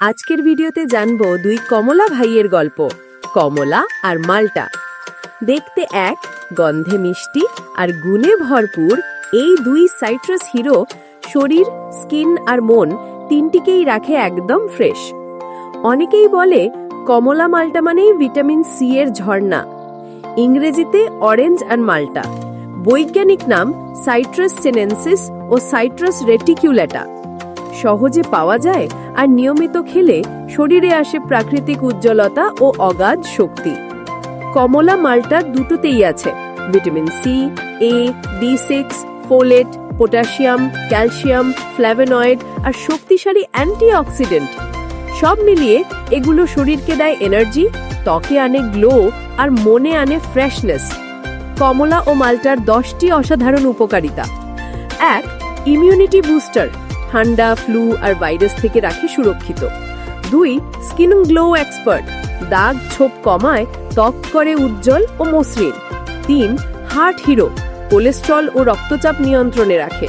আজকের ভিডিওতে জানব দুই কমলা ভাইয়ের গল্প, কমলা আর মালটা। দেখতে এক, গন্ধে মিষ্টি আর গুণে ভরপুর এই দুই সাইট্রাস হিরো শরীর, স্কিন আর মন তিনটিকেই রাখে একদম ফ্রেশ। অনেকেই বলে কমলা মালটা মানেই ভিটামিন সি এর ঝর্ণা। ইংরেজিতে অরেঞ্জ আর মাল্টা। বৈজ্ঞানিক নাম সাইট্রাস সেনেন্সিস ও সাইট্রাস রেটিকুলেটা। সহজে পাওয়া যায় আর নিয়মিত খেলে শরীরে আসে প্রাকৃতিক উজ্জ্বলতা ও অগাধ শক্তি। কমলা মালটা দুটোতেই আছে। Vitamin C, A D six, folate, potassium, calcium, flavonoid আর শক্তিশালী অ্যান্টিঅক্সিডেন্ট। সব মিলিয়ে এগুলো শরীরকে দেয় এনার্জি, ত্বকে আনে গ্লো আর মনে আনে ফ্রেশনেস। কমলা ও মালটার দশটি অসাধারণ উপকারিতা। এক, ইমিউনিটি বুস্টার। ঠান্ডা ফ্লু আর ভাইরাস থেকে রাখে সুরক্ষিত। দুই স্কিন গ্লো এক্সপার্ট দাগ ছোপ কমায়, ত্বক করে উজ্জ্বল ও মসৃণ। তিন হার্ট হিরো কোলেস্ট্রল ও রক্তচাপ নিয়ন্ত্রণে রাখে।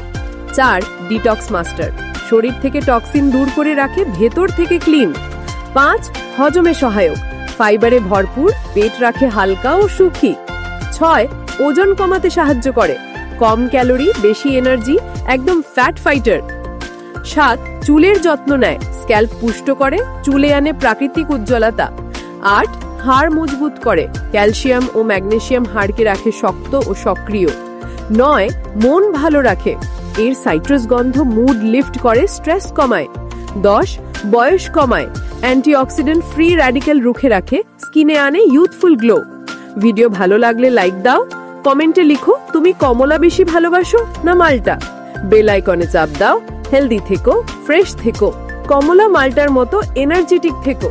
চার ডিটক্স মাস্টার শরীর থেকে টক্সিন দূর করে রাখে, ভেতর থেকে ক্লিন পাঁচ, হজমে সহায়ক ফাইবারে ভরপুর, পেট রাখে হালকা ও সুখী। ছয়, ওজন কমাতে সাহায্য করে, কম ক্যালোরি বেশি এনার্জি একদম ফ্যাট ফাইটার সাত চুলের যত্ন নেয়, স্ক্যাল্প পুষ্ট করে, চুলে আনে প্রাকৃতিক উজ্জ্বলতা। আট, হাড় মজবুত করে, ক্যালসিয়াম ও ম্যাগনেসিয়াম হাড়কে রাখে শক্ত ও সক্রিয়। নয়, মন ভালো রাখে, এর সাইট্রাস গন্ধ মুড লিফট করে, স্ট্রেস কমায়। দশ, বয়স কমায়, অ্যান্টিঅক্সিডেন্ট ফ্রি র্যাডিক্যাল রুখে রাখে, স্কিনে আনে ইউথফুল গ্লো। ভিডিও ভালো লাগলে লাইক দাও, কমেন্টে লিখো, তুমি কমলা বেশি ভালোবাসো না মালটা? বেল আইকনে চাপ দাও হেলদি থেকো ফ্রেশ থেকো কমলা মাল্টার মতো এনার্জেটিক থেকো।